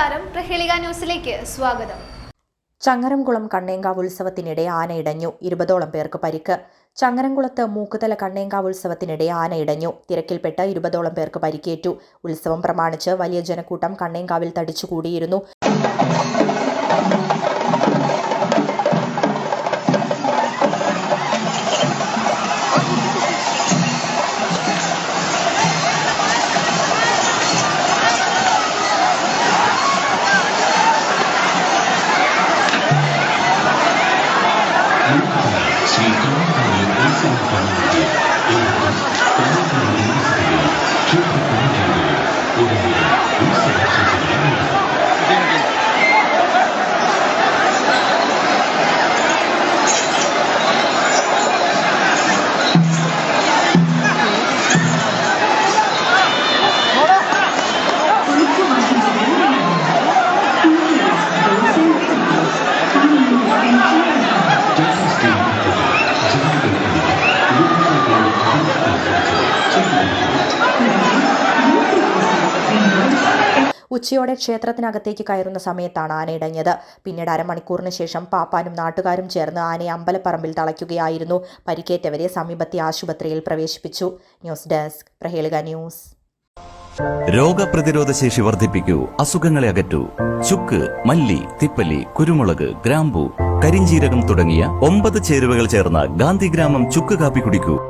നമസ്കാരം. പ്രഹേളിക ന്യൂസിലേക്ക് സ്വാഗതം. ചങ്ങരംകുളം കണ്ണേങ്കാവ് ഉത്സവത്തിനിടെ ആനയിടഞ്ഞു ഇരുപതോളം പേർക്ക് പരിക്ക്. ചങ്ങരംകുളത്ത് മൂക്കുതല കണ്ണേങ്കാവ് ഉത്സവത്തിനിടെ ആനയിടഞ്ഞു തിരക്കിൽപ്പെട്ട് ഇരുപതോളം പേർക്ക് പരിക്കേറ്റു. ഉത്സവം പ്രമാണിച്ച് വലിയ ജനക്കൂട്ടം കണ്ണേങ്കാവിൽ തടിച്ചുകൂടിയിരുന്നു. ഉച്ചയോടെ ക്ഷേത്രത്തിനകത്തേക്ക് കയറുന്ന സമയത്താണ് ആന ഇടഞ്ഞത്. പിന്നീട് അരമണിക്കൂറിന് ശേഷം പാപ്പാനും നാട്ടുകാരും ചേർന്ന് ആനയെ അമ്പലപ്പറമ്പിൽ തളയ്ക്കുകയായിരുന്നു. പരിക്കേറ്റവരെ സമീപത്തെ ആശുപത്രിയിൽ പ്രവേശിപ്പിച്ചു. News desk Prahelika news. രോഗപ്രതിരോധ ശേഷി വർദ്ധിപ്പിക്കൂ. അസുഖങ്ങളെ അകറ്റൂ. ചുക്ക് മല്ലി തിപ്പലി കുരുമുളക് ഗ്രാമ്പു കരിഞ്ചീരകം തുടങ്ങിയ ഒമ്പത് ചേരുവകൾ ചേർന്ന ഗാന്ധിഗ്രാമം ചുക്ക് കാപ്പി കുടിക്കൂ.